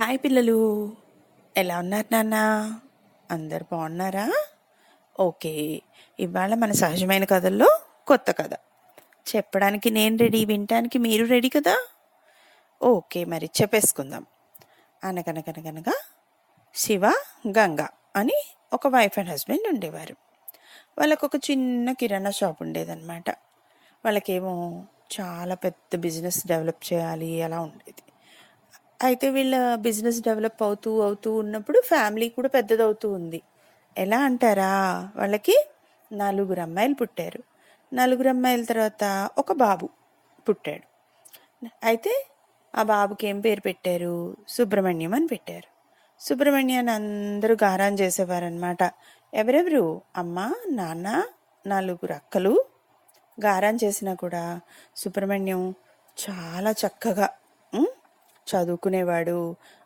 Hi పిల్లలు. ఎలా ఉన్నారు నాన్న? అందరు బాగున్నారా? ఓకే. ఇవాళ మన సహజమైన కథల్లో కొత్త కథ. చెప్పడానికి నేను రెడీ వినటానికి మీరు రెడీ కదా? ఓకే మరి చెప్పేసుకుందాం. అనగనగనగనగా శివ గంగ అని ఒక వైఫ్ అండ్ హస్బెండ్ ఉండేవారు. వాళ్ళకు ఒక చిన్న కిరాణా షాప్ ఉండేదన్నమాట. వాళ్ళకేమో చాలా పెద్ద బిజినెస్ డెవలప్ చేయాలి అలా ఉండేది. అయితే వీళ్ళ బిజినెస్ డెవలప్ అవుతూ అవుతూ ఉన్నప్పుడు ఫ్యామిలీ కూడా పెద్దదవుతూ ఉంది. ఎలా అంటారా? వాళ్ళకి నలుగురు అమ్మాయిలు పుట్టారు. నలుగురు అమ్మాయిల తర్వాత ఒక బాబు పుట్టాడు. అయితే ఆ బాబుకి ఏం పేరు పెట్టారు? సుబ్రహ్మణ్యం అని పెట్టారు. సుబ్రహ్మణ్యాన్ని అందరూ గారాన్ చేసేవారనమాట ఎవరెవరు? అమ్మ నాన్న నలుగురు అక్కలు గారాన్ చేసినా కూడా సుబ్రహ్మణ్యం చాలా చక్కగా చదువుకునేవాడు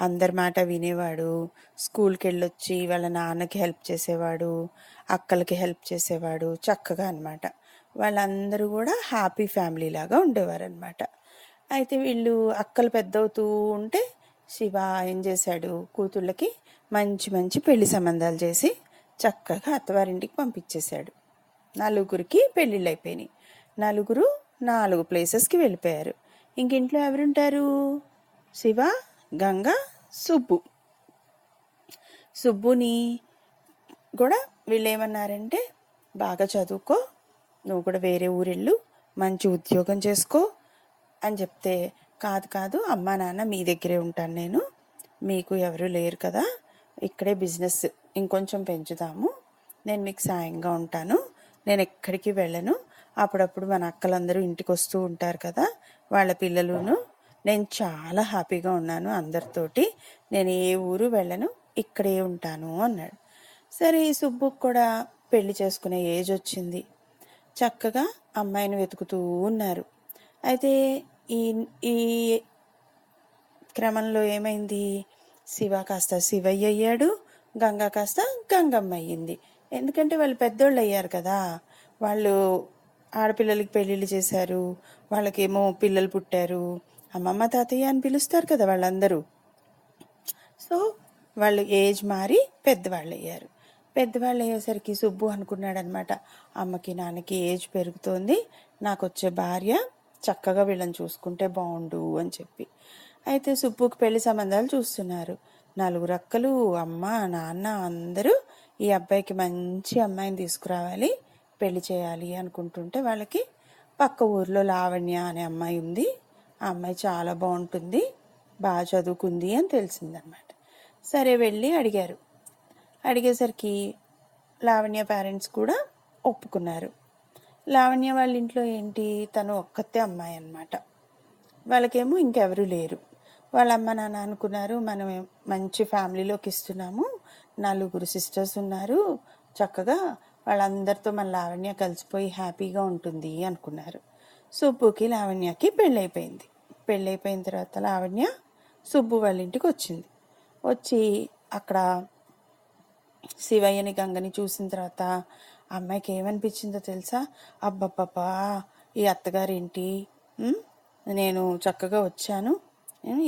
అందరి మాట వినేవాడు స్కూల్కి వెళ్ళొచ్చి వాళ్ళ నాన్నకి హెల్ప్ చేసేవాడు అక్కలకి హెల్ప్ చేసేవాడు చక్కగా అనమాట వాళ్ళందరూ కూడా హ్యాపీ ఫ్యామిలీ లాగా ఉండేవారు అనమాట అయితే వీళ్ళు అక్కలు పెద్దవుతూ ఉంటే శివ ఏం చేశాడు? కూతుళ్ళకి మంచి మంచి పెళ్ళి సంబంధాలు చేసి చక్కగా అత్తవారింటికి పంపించేశాడు. నలుగురికి పెళ్ళిళ్ళు అయిపోయినాయి నలుగురు నాలుగు ప్లేసెస్కి వెళ్ళిపోయారు. ఇంకింట్లో ఎవరుంటారు? శివ గంగ సుబ్బు. సుబ్బుని కూడా వీళ్ళు ఏమన్నారంటే బాగా చదువుకో నువ్వు కూడా వేరే ఊరెళ్ళు మంచి ఉద్యోగం చేసుకో అని చెప్తే కాదు కాదు అమ్మా నాన్న మీ దగ్గరే ఉంటాను నేను మీకు ఎవరు లేరు కదా ఇక్కడే బిజినెస్ ఇంకొంచెం పెంచుదాము నేను మీకు సాయంగా ఉంటాను నేను ఎక్కడికి వెళ్ళను అప్పుడప్పుడు మన అక్కలందరూ ఇంటికి వస్తూ ఉంటారు కదా వాళ్ళ పిల్లలును నేను చాలా హ్యాపీగా ఉన్నాను అందరితోటి. నేను ఏ ఊరు వెళ్ళను ఇక్కడే ఉంటాను అన్నాడు. సరే ఈ సుబ్బుకు కూడా పెళ్ళి చేసుకునే ఏజ్ వచ్చింది. చక్కగా అమ్మాయిని వెతుకుతూ ఉన్నారు. అయితే ఈ ఈ క్రమంలో ఏమైంది? శివ కాస్త శివయ్య అయ్యాడు గంగ కాస్త గంగమ్మ అయ్యింది. ఎందుకంటే వాళ్ళు పెద్దోళ్ళు అయ్యారు కదా. వాళ్ళు ఆడపిల్లలకి పెళ్ళిళ్ళు చేశారు వాళ్ళకేమో పిల్లలు పుట్టారు అమ్మమ్మ తాతయ్య అని పిలుస్తారు కదా వాళ్ళందరూ. సో వాళ్ళు ఏజ్ మారి పెద్దవాళ్ళు అయ్యారు పెద్దవాళ్ళు అయ్యేసరికి సుబ్బు అనుకున్నాడు అనమాట అమ్మకి నాన్నకి ఏజ్ పెరుగుతోంది నాకు వచ్చే భార్య చక్కగా వీళ్ళని చూసుకుంటే బాగుండు అని చెప్పి. అయితే సుబ్బుకి పెళ్ళి సంబంధాలు చూస్తున్నారు. నలుగురు అక్కలు అమ్మ నాన్న అందరూ ఈ అబ్బాయికి మంచి అమ్మాయిని తీసుకురావాలి పెళ్ళి చేయాలి అనుకుంటుంటే వాళ్ళకి పక్క ఊర్లో లావణ్య అనే అమ్మాయి ఉంది. ఆ అమ్మాయి చాలా బాగుంటుంది బాగా చదువుకుంది అని తెలిసిందనమాట. సరే వెళ్ళి అడిగారు. అడిగేసరికి లావణ్య పేరెంట్స్ కూడా ఒప్పుకున్నారు. లావణ్య వాళ్ళ ఇంట్లో ఏంటి? తను ఒక్కతే అమ్మాయి అన్నమాట. వాళ్ళకేమో ఇంకెవరూ లేరు. వాళ్ళ అమ్మ నాన్న అనుకున్నారు మనం మంచి ఫ్యామిలీలోకి ఇస్తున్నాము నలుగురు సిస్టర్స్ ఉన్నారు చక్కగా వాళ్ళందరితో మన లావణ్య కలిసిపోయి హ్యాపీగా ఉంటుంది అనుకున్నారు. సుబ్బుకి లావణ్యకి పెళ్ళైపోయింది. పెళ్ళైపోయిన తర్వాత లావణ్య సుబ్బు వాళ్ళ ఇంటికి వచ్చింది. వచ్చి అక్కడ శివయ్యని గంగని చూసిన తర్వాత అమ్మాయికి ఏమనిపించిందో తెలుసా? అబ్బబ్బబ్బా ఈ అత్తగారేంటి? నేను చక్కగా వచ్చాను.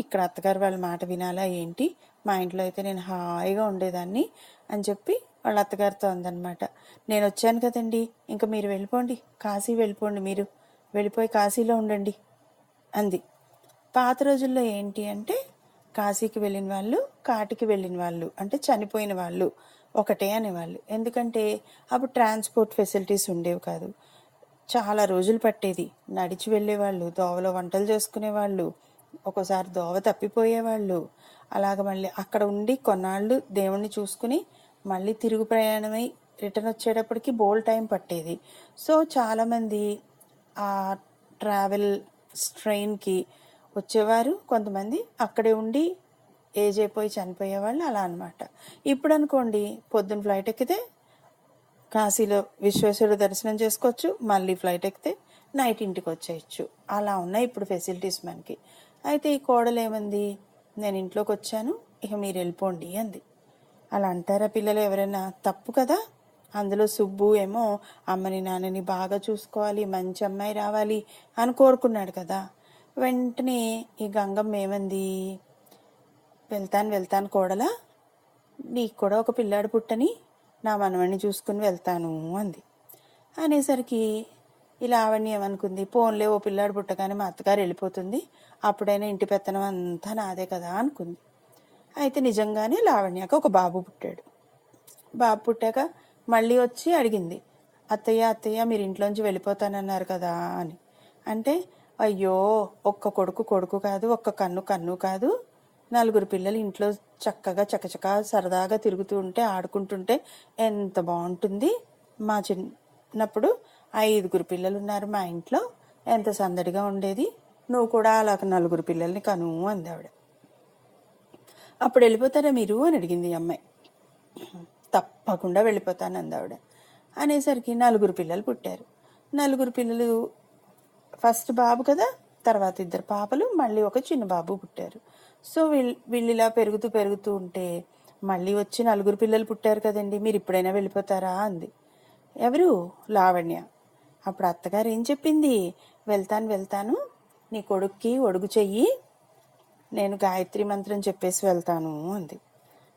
ఇక్కడ అత్తగారు వాళ్ళ మాట వినాలా ఏంటి? మా ఇంట్లో అయితే నేను హాయిగా ఉండేదాన్ని అని చెప్పి వాళ్ళ అత్తగారితో అందనమాట నేను వచ్చాను కదండి ఇంకా మీరు వెళ్ళిపోండి కాశీ వెళ్ళిపోండి మీరు. వెళ్ళిపోయి కాశీలో ఉండండి అంది. పాత రోజుల్లో ఏంటి అంటే కాశీకి వెళ్ళిన వాళ్ళు కాటికి వెళ్ళిన వాళ్ళు అంటే చనిపోయిన వాళ్ళు ఒకటే అనేవాళ్ళు. ఎందుకంటే అప్పుడు ట్రాన్స్పోర్ట్ ఫెసిలిటీస్ ఉండేవి కాదు. చాలా రోజులు పట్టేది. నడిచి వెళ్ళేవాళ్ళు దోవలో వంటలు చేసుకునేవాళ్ళు ఒక్కోసారి దోవ తప్పిపోయేవాళ్ళు. అలాగ మళ్ళీ అక్కడ ఉండి కొన్నాళ్ళు దేవుణ్ణి చూసుకుని మళ్ళీ తిరుగు ప్రయాణమై రిటర్న్ వచ్చేటప్పటికి బోల్ టైం పట్టేది. సో చాలామంది ఆ ట్రావెల్ స్ట్రెయిన్కి వచ్చేవారు. కొంతమంది అక్కడే ఉండి ఏజ్ అయిపోయి చనిపోయేవాళ్ళు అలా అన్నమాట. ఇప్పుడు అనుకోండి పొద్దున్న ఫ్లైట్ ఎక్కితే కాశీలో విశ్వేశ్వరుడు దర్శనం చేసుకోవచ్చు మళ్ళీ ఫ్లైట్ ఎక్కితే నైట్ ఇంటికి వచ్చేయచ్చు. అలా ఉన్నాయి ఇప్పుడు ఫెసిలిటీస్ మనకి. అయితే ఈ కోడలు ఏమంది? నేను ఇంట్లోకి వచ్చాను ఇక మీరు వెళ్ళిపోండి అంది. అలా అంటారా పిల్లలు ఎవరైనా? తప్పు కదా. అందులో సుబ్బు ఏమో అమ్మని నాన్నని బాగా చూసుకోవాలి మంచి అమ్మాయి రావాలి అని కోరుకున్నాడు కదా. వెంటనే ఈ గంగమ్మ ఏమంది వెళ్తాను వెళ్తాను కోడలా నీకు కూడా ఒక పిల్లాడు పుట్టని నా మనవణ్ణి చూసుకుని వెళ్తాను అంది. అనేసరికి ఈ ఆవిడని ఏమనుకుంది పోన్లే ఓ పిల్లాడు పుట్టగానే మా అత్తగారు వెళ్ళిపోతుంది అప్పుడైనా ఇంటి పెత్తనం అంతా నాదే కదా అనుకుంది. అయితే నిజంగానే లావణ్యకు ఒక బాబు పుట్టాడు. బాబు పుట్టాక మళ్ళీ వచ్చి అడిగింది అత్తయ్య అత్తయ్య మీరు ఇంట్లోంచి వెళ్ళిపోతానన్నారు కదా అని. అంటే అయ్యో ఒక్క కొడుకు కొడుకు కాదు ఒక్క కన్ను కన్ను కాదు. నలుగురు పిల్లలు ఇంట్లో చక్కగా చకచకా సరదాగా తిరుగుతూ ఉంటే ఆడుకుంటుంటే ఎంత బాగుంటుంది. మా చిన్నప్పుడు ఐదుగురు పిల్లలు ఉన్నారు మా ఇంట్లో. ఎంత సందడిగా ఉండేది. నువ్వు కూడా అలా నలుగురు పిల్లల్ని కను అంది ఆవిడ. అప్పుడు వెళ్ళిపోతారా మీరు? అని అడిగింది ఈ అమ్మాయి. తప్పకుండా వెళ్ళిపోతాను అందావిడ. అనేసరికి నలుగురు పిల్లలు పుట్టారు. నలుగురు పిల్లలు ఫస్ట్ బాబు కదా తర్వాత ఇద్దరు పాపలు మళ్ళీ ఒక చిన్న బాబు పుట్టారు. సో వీళ్ళు వీళ్ళు ఇలా పెరుగుతూ పెరుగుతూ ఉంటే మళ్ళీ వచ్చి నలుగురు పిల్లలు పుట్టారు కదండి మీరు ఇప్పుడైనా వెళ్ళిపోతారా అంది. ఎవరు? లావణ్య. అప్పుడు అత్తగారు ఏం చెప్పింది? వెళ్తాను వెళ్తాను నీ కొడుక్కి ఒడుగు చెయ్యి నేను గాయత్రి మంత్రం చెప్పేసి వెళ్తాను అంది.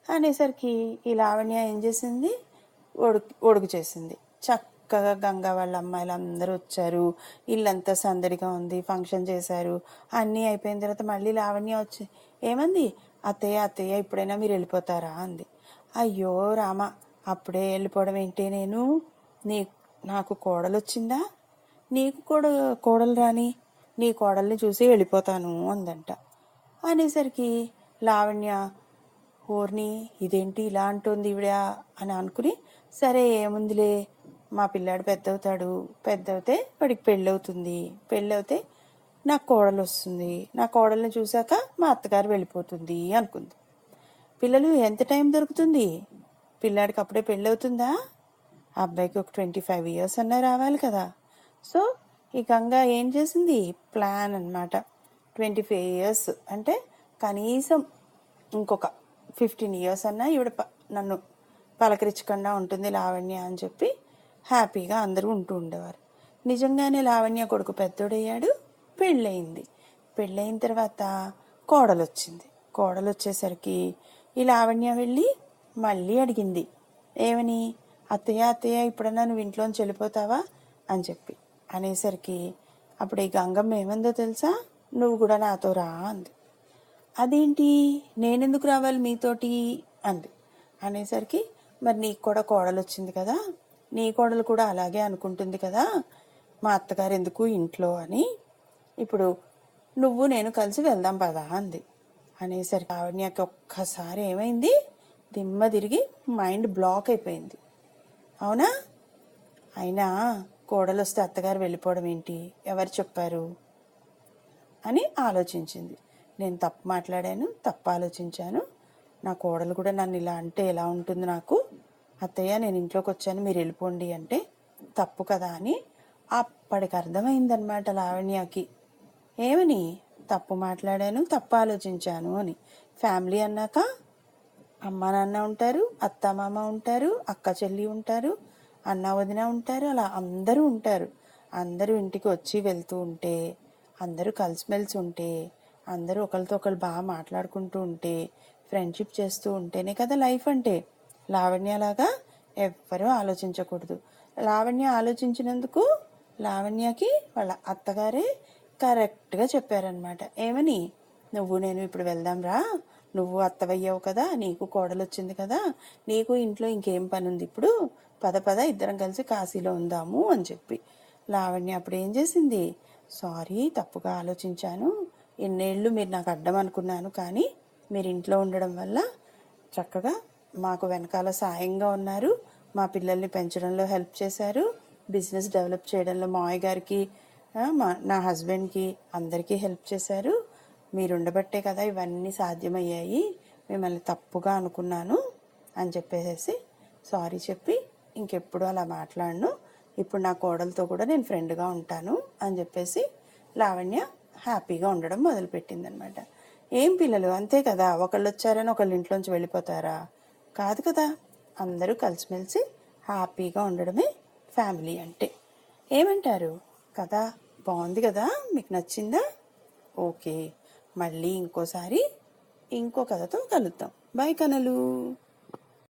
అనేసరికి ఈ లావణ్య ఏం చేసింది? ఒడుకు ఒడుగు చేసింది. చక్కగా గంగా వాళ్ళ అమ్మాయిలు అందరూ వచ్చారు. ఇల్లంతా సందడిగా ఉంది ఫంక్షన్ చేశారు. అన్నీ అయిపోయిన తర్వాత మళ్ళీ లావణ్య వచ్చి ఏమంది? అత్తయ్య అత్తయ్య ఇప్పుడైనా మీరు వెళ్ళిపోతారా? అంది. అయ్యో రామ అప్పుడే వెళ్ళిపోవడం ఏంటి నేను? నీ నాకు కోడలు వచ్చిందా నీకు కూడా కోడలు రాని నీ కోడల్ని చూసి వెళ్ళిపోతాను అందంట. అనేసరికి లావణ్య ఓర్ని ఇదేంటి ఇలా అంటుంది ఈవిడ అని అనుకుని సరే ఏముందిలే మా పిల్లాడు పెద్ద అవుతాడు పెద్ద అవుతే వాడికి పెళ్ళవుతుంది. పెళ్ళవుతే నాకు కోడలు వస్తుంది నా కోడల్ని చూశాక మా అత్తగారు వెళ్ళిపోతుంది అనుకుంది. పిల్లలు ఎంత టైం దొరుకుతుంది? పిల్లాడికి అప్పుడే పెళ్ళవుతుందా? ఆ అబ్బాయికి ఒక ట్వంటీ ఫైవ్ ఇయర్స్ అన్నా రావాలి కదా. సో ఈ గంగ ఏం చేసింది? ప్లాన్ అన్నమాట. ట్వంటీ ఫైవ్ ఇయర్స్ అంటే కనీసం ఇంకొక ఫిఫ్టీన్ ఇయర్స్ అన్నా ఈవిడ ప- నన్ను పలకరించకుండా ఉంటుంది లావణ్య అని చెప్పి హ్యాపీగా అందరూ ఉంటూ ఉండేవారు. నిజంగానే లావణ్య కొడుకు పెద్దోడయ్యాడు పెళ్ళయింది. పెళ్ళయిన తర్వాత కోడలు వచ్చింది కోడలు వచ్చేసరికి ఈ లావణ్య వెళ్ళి మళ్ళీ అడిగింది ఏమని? అత్తయ్య అత్తయ్య ఇప్పుడన్నా నువ్వు ఇంట్లోంచి వెళ్ళిపోతావా? అని చెప్పి. అనేసరికి అప్పుడు ఈ గంగమ్మ ఏమందో తెలుసా? నువ్వు కూడా నాతో రా అంది. అదేంటి? నేనెందుకు రావాలి మీతోటి? అంది. అనేసరికి మరి నీకు కూడా కోడలు వచ్చింది కదా? నీ కోడలు కూడా అలాగే అనుకుంటుంది కదా? మా అత్తగారు ఎందుకు ఇంట్లో అని? ఇప్పుడు నువ్వు నేను కలిసి వెళ్దాం పదా? అంది. అనేసరికి ఆవిడకి ఒక్కసారి ఏమైంది? దిమ్మ తిరిగి మైండ్ బ్లాక్ అయిపోయింది. అవునా? అయినా కోడలు వస్తే అత్తగారు వెళ్ళిపోవడం ఏంటి? ఎవరు చెప్పారు? అని ఆలోచించింది. నేను తప్పు మాట్లాడాను తప్పు ఆలోచించాను నా కోడలు కూడా నన్ను ఇలా అంటే ఎలా ఉంటుంది నాకు? అత్తయ్య నేను ఇంట్లోకి వచ్చాను మీరు వెళ్ళిపోండి అంటే తప్పు కదా అని అప్పటికి అర్థమైందనమాట లావణ్యకి. ఏమని? తప్పు మాట్లాడాను తప్పు ఆలోచించాను అని. ఫ్యామిలీ అన్నాక అమ్మ నాన్న ఉంటారు అత్త మామ ఉంటారు అక్క చెల్లి ఉంటారు అన్న వదిన ఉంటారు అలా అందరూ ఉంటారు. అందరూ ఇంటికి వచ్చి వెళ్తూ ఉంటే అందరూ కలిసిమెలిసి ఉంటే అందరూ ఒకరితో ఒకరు బాగా మాట్లాడుకుంటూ ఉంటే ఫ్రెండ్షిప్ చేస్తూ ఉంటేనే కదా లైఫ్ అంటే. లావణ్యలాగా ఎవ్వరూ ఆలోచించకూడదు. లావణ్య ఆలోచించినందుకు లావణ్యకి వాళ్ళ అత్తగారే కరెక్ట్గా చెప్పారనమాట ఏమని? నువ్వు నేను ఇప్పుడు వెళ్దాం రా. నువ్వు అత్తవయ్యావు కదా. నీకు కోడలు వచ్చింది కదా. నీకు ఇంట్లో ఇంకేం పని ఉంది ఇప్పుడు? పద పద ఇద్దరం కలిసి కాశీలో ఉందాము అని చెప్పి. లావణ్య అప్పుడు ఏం చేసింది? సారీ తప్పుగా ఆలోచించాను. ఇన్నేళ్ళు మీరు నాకు అడ్డం అనుకున్నాను కానీ మీరు ఇంట్లో ఉండడం వల్ల చక్కగా మాకు వెనకాల సాయంగా ఉన్నారు. మా పిల్లల్ని పెంచడంలో హెల్ప్ చేశారు. బిజినెస్ డెవలప్ చేయడంలో మావయ్య గారికి మా నా హస్బెండ్కి అందరికీ హెల్ప్ చేశారు. మీరు ఉండబట్టే కదా ఇవన్నీ సాధ్యమయ్యాయి. మిమ్మల్ని తప్పుగా అనుకున్నాను అని చెప్పేసి సారీ చెప్పి ఇంకెప్పుడు అలా మాట్లాడను. ఇప్పుడు నా కోడలతో కూడా నేను ఫ్రెండ్గా ఉంటాను అని చెప్పేసి లావణ్య హ్యాపీగా ఉండడం మొదలుపెట్టిందనమాట. ఏం పిల్లలు? అంతే కదా ఒకళ్ళు వచ్చారని ఒకళ్ళు ఇంట్లోంచి వెళ్ళిపోతారా? కాదు కదా అందరూ కలిసిమెలిసి హ్యాపీగా ఉండడమే ఫ్యామిలీ అంటే. ఏమంటారు? కదా బాగుంది కదా మీకు నచ్చిందా? ఓకే మళ్ళీ ఇంకోసారి ఇంకో కథతో కలుద్దాం. బాయ్ కనలు.